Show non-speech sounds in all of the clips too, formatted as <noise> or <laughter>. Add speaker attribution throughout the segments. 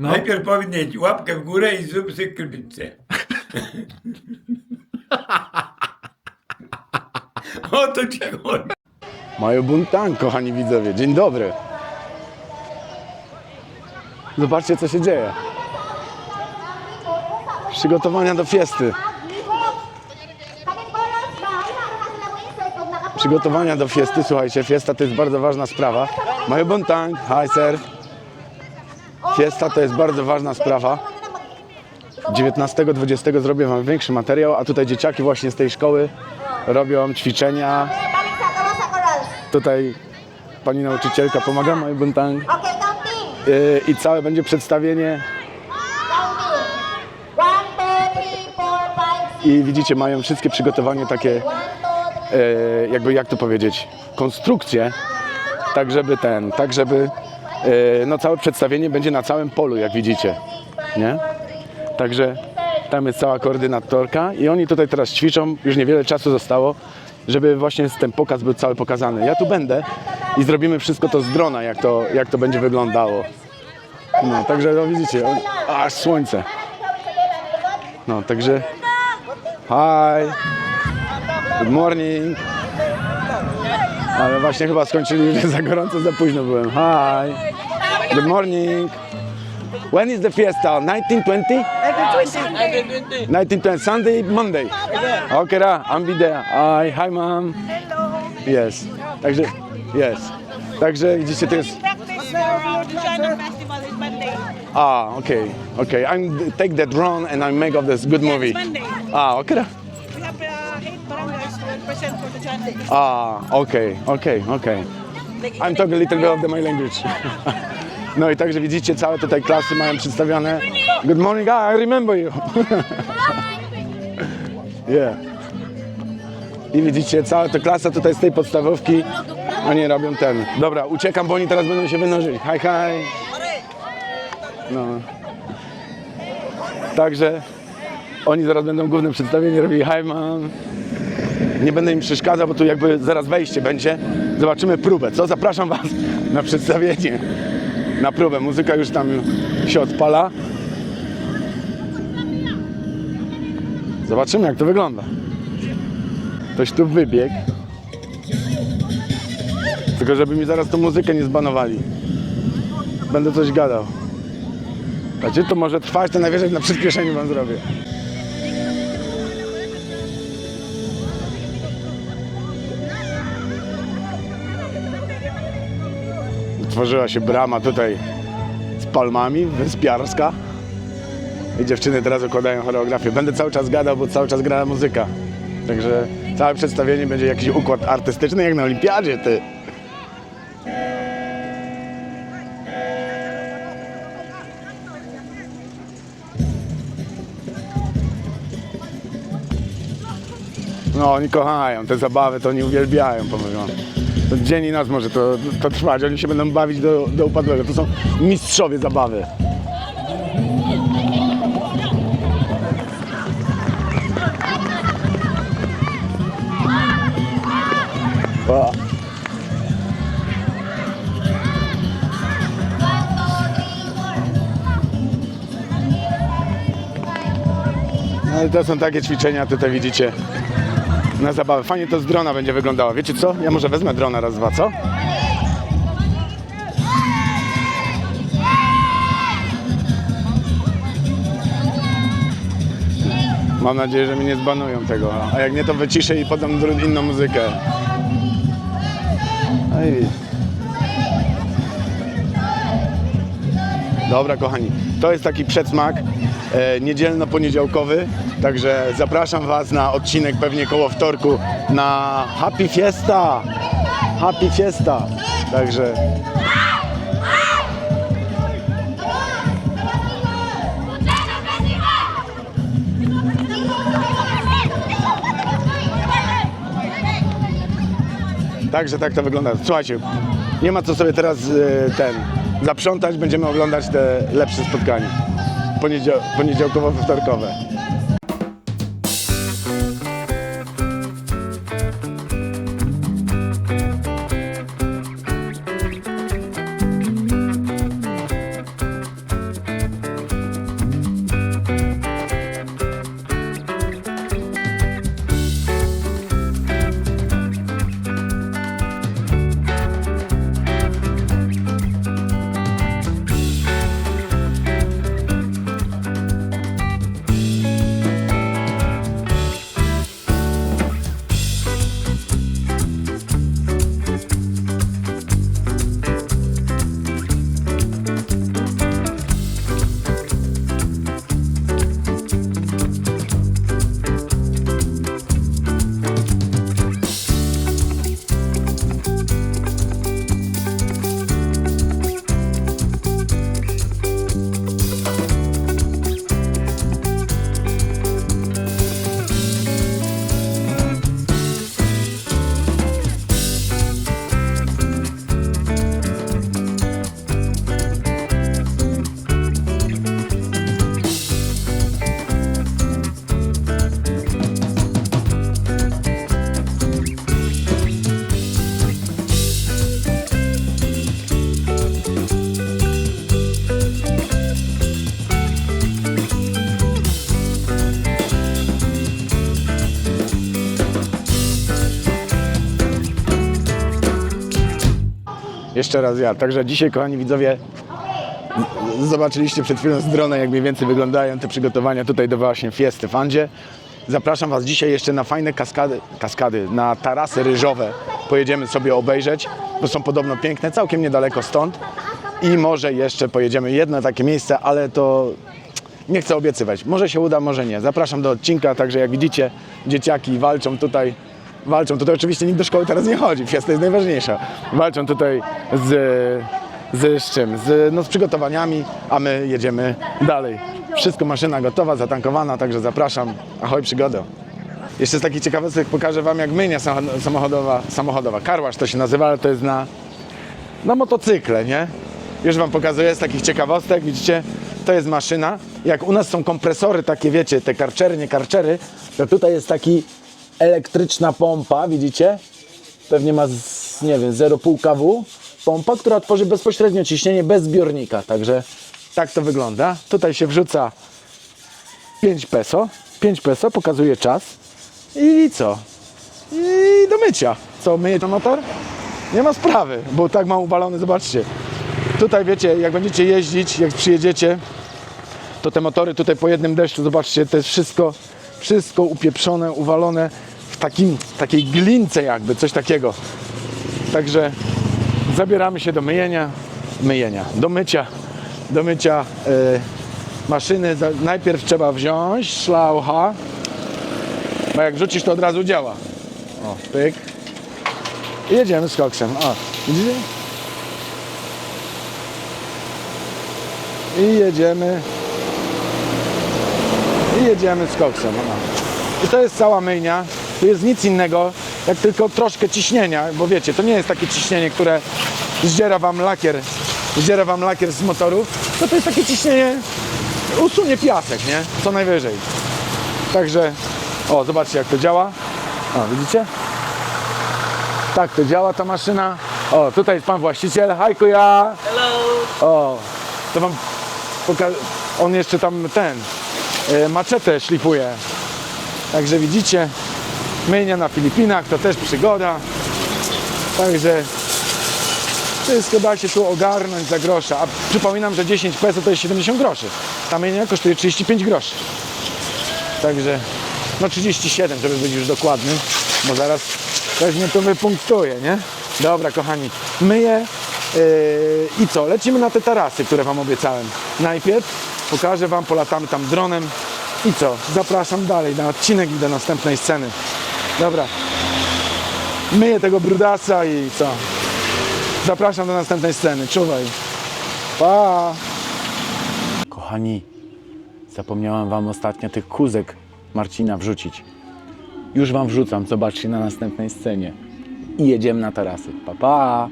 Speaker 1: No.
Speaker 2: Najpierw powinien łapkę w górę i zrób sobie krypicę. o to ci chodzi.
Speaker 3: Mają buntan, kochani widzowie. Dzień dobry. Zobaczcie, co się dzieje. Przygotowania do fiesty. Przygotowania do fiesty. Słuchajcie, fiesta to jest bardzo ważna sprawa. Mają buntan. Hi, sir. Fiesta to jest bardzo ważna sprawa. 19-20 zrobię Wam większy materiał, a tutaj dzieciaki właśnie z tej szkoły robią ćwiczenia. Tutaj pani nauczycielka pomaga Maj Buntang. Yy, i całe będzie przedstawienie i widzicie, mają wszystkie przygotowanie takie, yy, jakby jak to powiedzieć, konstrukcje, tak żeby ten, tak żeby no całe przedstawienie będzie na całym polu, jak widzicie, nie? Także tam jest cała koordynatorka i oni tutaj teraz ćwiczą, już niewiele czasu zostało, żeby właśnie ten pokaz był cały pokazany. Ja tu będę i zrobimy wszystko to z drona, jak to, jak to będzie wyglądało. No, także no widzicie, aż słońce. No, także hi, good morning. Ale właśnie chyba skończyli, <laughs> że za gorąco, za późno byłem. Hi, good morning. When is the fiesta? 1920? 1920, 1920. Sunday, Monday. Okay, I'm be there. Hi, hi mom. Hello. Yes. Także, yes. Także widzicie, to jest...
Speaker 4: practice for the China Festival is Monday.
Speaker 3: Ah, okay, okay. I'm take the drone and I make of this good movie.
Speaker 4: Monday.
Speaker 3: Ah, okay.
Speaker 4: We have uh, eight barangays to represent for the China
Speaker 3: Ah, okay, okay, okay. I'm talking a little bit of the, my language. <laughs> No i także widzicie, całe tutaj klasy mają przedstawione. Good morning, ah, I remember you. <laughs> yeah. I widzicie, cała ta klasa tutaj z tej podstawówki, oni robią ten. Dobra, uciekam, bo oni teraz będą się wynurzyli. Hi, hi. No. Także oni zaraz będą głównym przedstawienie robili. Hi, mom. Nie będę im przeszkadzał, bo tu jakby zaraz wejście będzie. Zobaczymy próbę, co? Zapraszam Was na przedstawienie, na próbę. Muzyka już tam się odpala. Zobaczymy, jak to wygląda. Ktoś tu wybiegł. Tylko żeby mi zaraz tą muzykę nie zbanowali. Będę coś gadał. Znaczy, to może trwać, to najwyżej na przyspieszeniu Wam zrobię. Tworzyła się brama tutaj z palmami, wyspiarska. I dziewczyny teraz układają choreografię. Będę cały czas gadał, bo cały czas gra muzyka. Także całe przedstawienie będzie jakiś układ artystyczny, jak na olimpiadzie, ty. No, oni kochają te zabawy, to oni uwielbiają, powiem wam. Dzień i noc może to, to trwać, oni się będą bawić do, do upadłego. To są mistrzowie zabawy. O. No to są takie ćwiczenia, tutaj widzicie, na zabawę. Fajnie to z drona będzie wyglądało. Wiecie co? Ja może wezmę drona raz, dwa, co? Mam nadzieję, że mi nie zbanują tego. A jak nie, to wyciszę i podam inną muzykę. Widzisz. Dobra, kochani, to jest taki przedsmak niedzielno-poniedziałkowy, także zapraszam Was na odcinek pewnie koło wtorku na Happy Fiesta! Happy Fiesta! Także Także tak to wygląda. Słuchajcie, nie ma co sobie teraz e, ten zaprzątać, będziemy oglądać te lepsze spotkania. Poniedział, poniedziałkowo-wtorkowe. Jeszcze raz ja. Także dzisiaj, kochani widzowie, zobaczyliście przed chwilą z drona, jak mniej więcej wyglądają te przygotowania tutaj do właśnie fiesty w Andzie. Zapraszam Was dzisiaj jeszcze na fajne kaskady, kaskady, na tarasy ryżowe. Pojedziemy sobie obejrzeć, bo są podobno piękne, całkiem niedaleko stąd. I może jeszcze pojedziemy jedno takie miejsce, ale to nie chcę obiecywać. Może się uda, może nie. Zapraszam do odcinka, także jak widzicie, dzieciaki walczą tutaj. Walczą tutaj, oczywiście nikt do szkoły teraz nie chodzi, fiesta jest najważniejsza. Walczą tutaj z, z, z czym? Z, no, z przygotowaniami, a my jedziemy dalej. Wszystko maszyna gotowa, zatankowana, także zapraszam. Ahoj przygodę. Jeszcze z takich ciekawostek pokażę Wam jak samochod- samochodowa, samochodowa. Karłasz to się nazywa, ale to jest na, na motocykle, nie? Już Wam pokazuję z takich ciekawostek, widzicie, to jest maszyna. Jak u nas są kompresory takie, wiecie, te karczery, nie karczery, to tutaj jest taki elektryczna pompa, widzicie? Pewnie ma, z, nie wiem, 0,5 kW. Pompa, która tworzy bezpośrednio ciśnienie bez zbiornika, także tak to wygląda. Tutaj się wrzuca 5 peso, 5 peso, pokazuje czas i co? I do mycia. Co, myje to motor? Nie ma sprawy, bo tak mam uwalony, zobaczcie. Tutaj wiecie, jak będziecie jeździć, jak przyjedziecie, to te motory tutaj po jednym deszczu, zobaczcie, to jest wszystko, wszystko upieprzone, uwalone w takim, takiej glince jakby, coś takiego. Także zabieramy się do myjenia, myjenia, do mycia, do mycia e, maszyny. Najpierw trzeba wziąć szlaucha, bo jak wrzucisz to od razu działa. O, pyk. I jedziemy z koksem. O, widzicie? I jedziemy. I jedziemy z koksem. O. I to jest cała myjnia. Tu jest nic innego, jak tylko troszkę ciśnienia, bo wiecie, to nie jest takie ciśnienie, które zdziera wam lakier, zdziera wam lakier z motorów, to to jest takie ciśnienie, usunie piasek, nie? Co najwyżej. Także, o, zobaczcie jak to działa. O, widzicie? Tak to działa ta maszyna. O, tutaj jest pan właściciel. Hajku ja.
Speaker 1: Hello.
Speaker 3: O, to wam pokażę. On jeszcze tam ten e, maczetę szlifuje. Także widzicie, myjnia na Filipinach to też przygoda. Także wszystko da się tu ogarnąć za grosze. A przypominam, że 10 peso to jest 70 groszy. Ta kosztuje 35 groszy. Także no 37, żeby być już dokładny, bo zaraz ktoś mnie to wypunktuje, nie? Dobra, kochani, myję yy, i co? Lecimy na te tarasy, które Wam obiecałem. Najpierw pokażę Wam, polatamy tam dronem i co? Zapraszam dalej na odcinek i do następnej sceny. Dobra, myję tego brudasa i co? Zapraszam do następnej sceny. Czuwaj. Pa! Kochani, Zapomniałam wam ostatnio tych kuzek Marcina wrzucić. Już wam wrzucam, zobaczcie na następnej scenie. I jedziemy na tarasy. Pa, pa!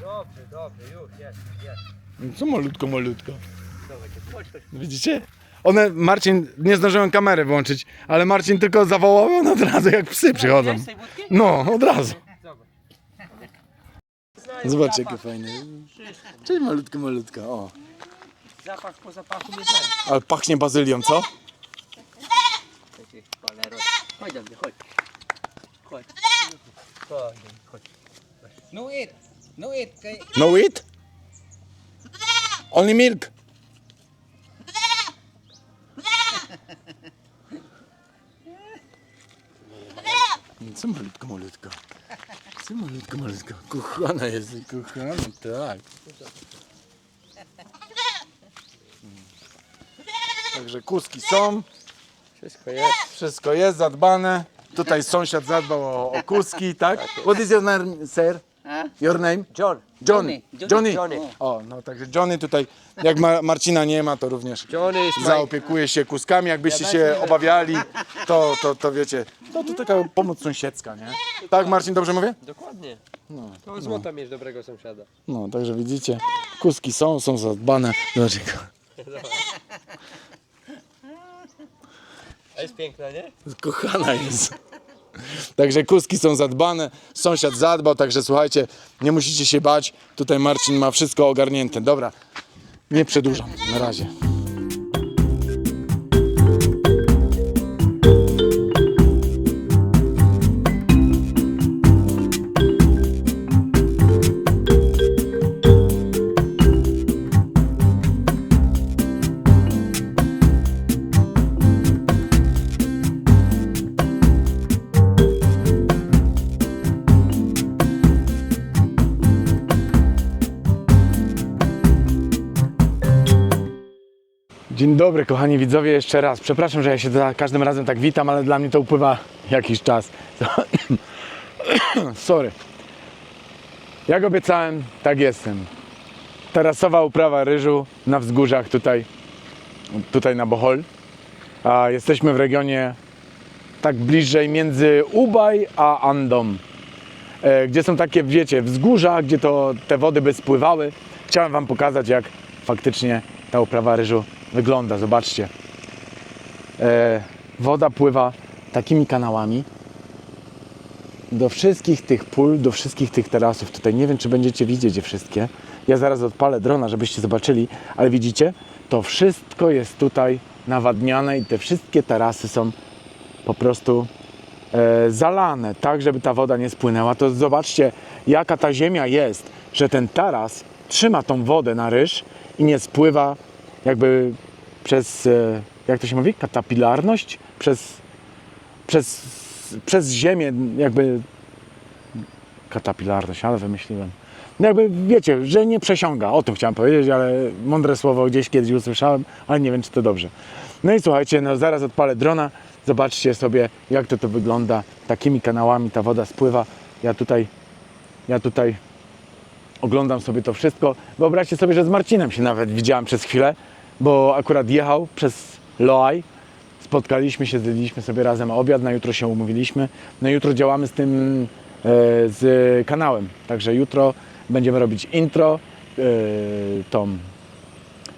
Speaker 1: Dobrze, dobrze, już, jest, jest.
Speaker 3: Co malutko, malutko. Widzicie? One, Marcin, nie zdążyłem kamery włączyć, ale Marcin tylko zawołał one od razu jak psy przychodzą.
Speaker 1: Z tej budki?
Speaker 3: No, od razu.
Speaker 1: Zobacz.
Speaker 3: Zobaczcie, jakie fajne. Cześć malutko, malutko. O,
Speaker 1: Zapach po zapachu mnie ten.
Speaker 3: ale pachnie bazylią, co?
Speaker 1: Cholero. Chodź do mnie, chodź. Chodź. Chodź, chodź. No eat. No eat. Kay...
Speaker 3: No eat? Only milk. Co malutko, malutko. Co malutko, malutko. Kochana jest, kochana, tak. Także kuski są,
Speaker 1: Wszystko jest.
Speaker 3: wszystko jest zadbane. Tutaj sąsiad zadbał o, o kuski, tak? What is your name, sir? Your name?
Speaker 1: John.
Speaker 3: Johnny. Johnny.
Speaker 1: Johnny.
Speaker 3: O, no także Johnny tutaj, jak ma, Marcina nie ma, to również
Speaker 1: Johnny is my...
Speaker 3: zaopiekuje się kuskami. Jakbyście się obawiali, to, to, to wiecie, to, to taka pomoc sąsiedzka, nie? Tak, Marcin, dobrze mówię?
Speaker 1: Dokładnie. No. To złota mieć dobrego sąsiada.
Speaker 3: No, także widzicie, kuski są, są zadbane. Zobaczcie,
Speaker 1: A jest piękna, nie?
Speaker 3: kochana jest. Także kuski są zadbane, sąsiad zadbał, także słuchajcie, nie musicie się bać. Tutaj Marcin ma wszystko ogarnięte. Dobra, nie przedłużam, na razie. Dobry, kochani widzowie, jeszcze raz. Przepraszam, że ja się za każdym razem tak witam, ale dla mnie to upływa jakiś czas. <coughs> Sorry. Jak obiecałem, tak jestem. Terasowa uprawa ryżu na wzgórzach tutaj, tutaj na Bohol. A jesteśmy w regionie tak bliżej między Ubaj a Andom. E, gdzie są takie, wiecie, wzgórza, gdzie to te wody by spływały. Chciałem Wam pokazać, jak faktycznie ta uprawa ryżu wygląda. Zobaczcie. E, woda pływa takimi kanałami do wszystkich tych pól, do wszystkich tych terasów. Tutaj nie wiem, czy będziecie widzieć je wszystkie. Ja zaraz odpalę drona, żebyście zobaczyli, ale widzicie, to wszystko jest tutaj nawadniane i te wszystkie tarasy są po prostu e, zalane, tak żeby ta woda nie spłynęła. To zobaczcie, jaka ta ziemia jest, że ten taras trzyma tą wodę na ryż i nie spływa jakby przez, e, jak to się mówi, katapilarność? Przez, przez, przez ziemię jakby katapilarność, ale wymyśliłem. No jakby wiecie, że nie przesiąga, o tym chciałem powiedzieć, ale mądre słowo gdzieś kiedyś usłyszałem, ale nie wiem czy to dobrze. No i słuchajcie, no zaraz odpalę drona, zobaczcie sobie jak to to wygląda, takimi kanałami ta woda spływa. Ja tutaj, ja tutaj oglądam sobie to wszystko. Wyobraźcie sobie, że z Marcinem się nawet widziałem przez chwilę, bo akurat jechał przez Loaj. Spotkaliśmy się, zjedliśmy sobie razem obiad, na jutro się umówiliśmy. I jutro działamy z tym, e, z kanałem. Także jutro będziemy robić intro, e, tą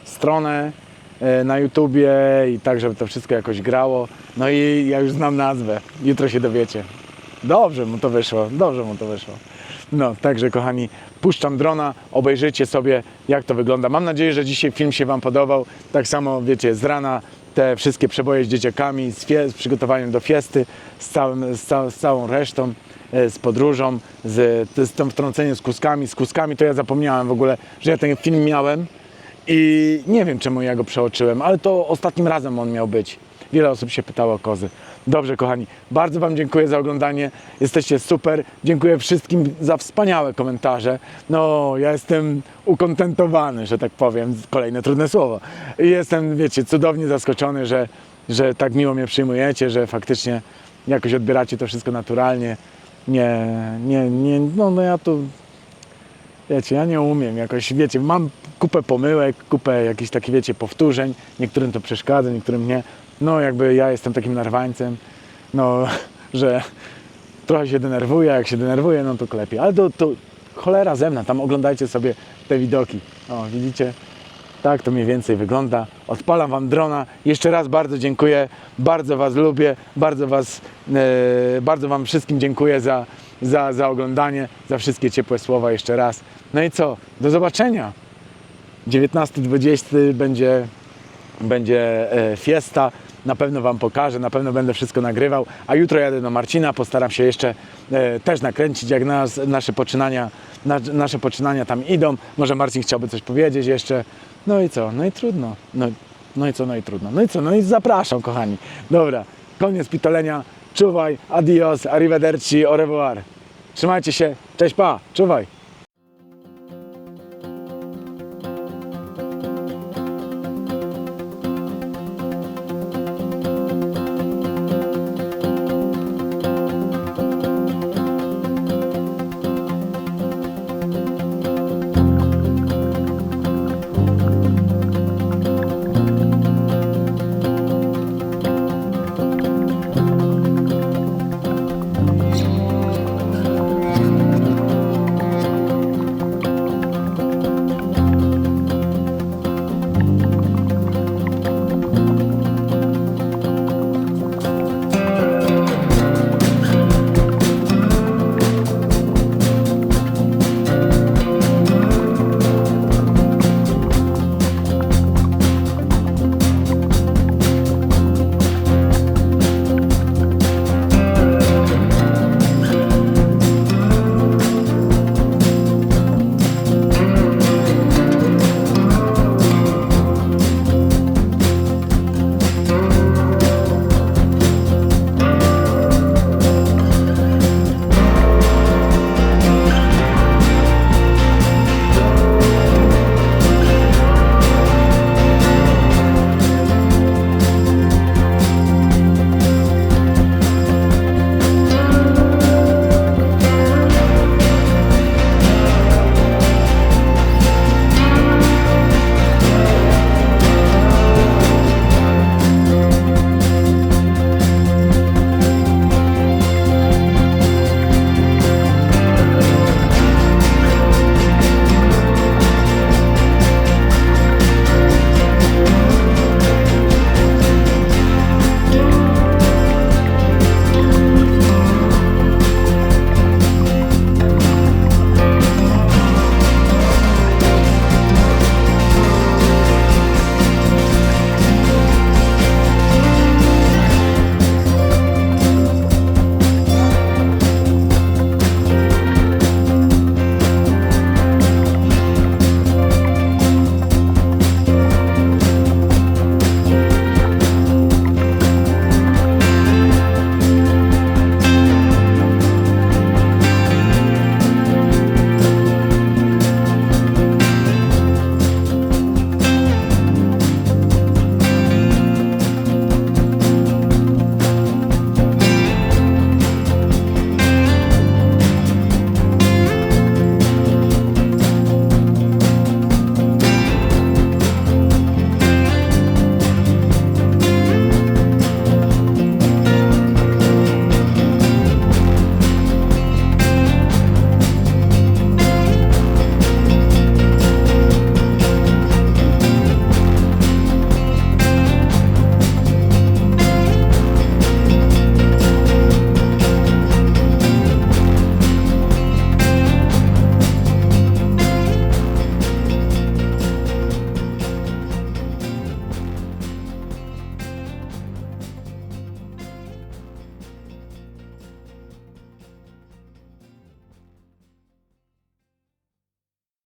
Speaker 3: stronę e, na YouTubie i tak, żeby to wszystko jakoś grało. No i ja już znam nazwę. Jutro się dowiecie. Dobrze mu to wyszło, dobrze mu to wyszło. No, także kochani, puszczam drona, obejrzyjcie sobie jak to wygląda. Mam nadzieję, że dzisiaj film się Wam podobał. Tak samo, wiecie, z rana te wszystkie przeboje z dzieciakami, z, z przygotowaniem do fiesty, z, całym, z, cał, z całą resztą, e, z podróżą, z, z tym wtrąceniem z kuskami. Z kuskami to ja zapomniałem w ogóle, że ja ten film miałem i nie wiem czemu ja go przeoczyłem, ale to ostatnim razem on miał być. Wiele osób się pytało o kozy. Dobrze, kochani, bardzo Wam dziękuję za oglądanie. Jesteście super. Dziękuję wszystkim za wspaniałe komentarze. No, ja jestem ukontentowany, że tak powiem. Kolejne trudne słowo. Jestem, wiecie, cudownie zaskoczony, że, że tak miło mnie przyjmujecie, że faktycznie jakoś odbieracie to wszystko naturalnie. Nie, nie, nie, no, no ja tu Wiecie, ja nie umiem jakoś, wiecie, mam kupę pomyłek, kupę jakichś takich, wiecie, powtórzeń. Niektórym to przeszkadza, niektórym nie. No jakby ja jestem takim narwańcem, no, <laughs> że trochę się denerwuję, jak się denerwuję, no to klepiej. Ale to, to cholera ze mną, tam oglądajcie sobie te widoki. O, widzicie? Tak to mniej więcej wygląda. Odpalam Wam drona. Jeszcze raz bardzo dziękuję. Bardzo Was lubię. Bardzo Was, e, bardzo Wam wszystkim dziękuję za, za, za oglądanie, za wszystkie ciepłe słowa jeszcze raz. No i co? Do zobaczenia. 19-20 będzie, będzie e, fiesta. Na pewno Wam pokażę, na pewno będę wszystko nagrywał. A jutro jadę do Marcina, postaram się jeszcze e, też nakręcić, jak nas, nasze, poczynania, na, nasze poczynania tam idą. Może Marcin chciałby coś powiedzieć jeszcze. No i co? No i trudno. No, no i co? No i trudno. No i co? No i zapraszam, kochani. Dobra, koniec pitolenia. Czuwaj, adios, arrivederci, au revoir. Trzymajcie się. Cześć, pa. Czuwaj.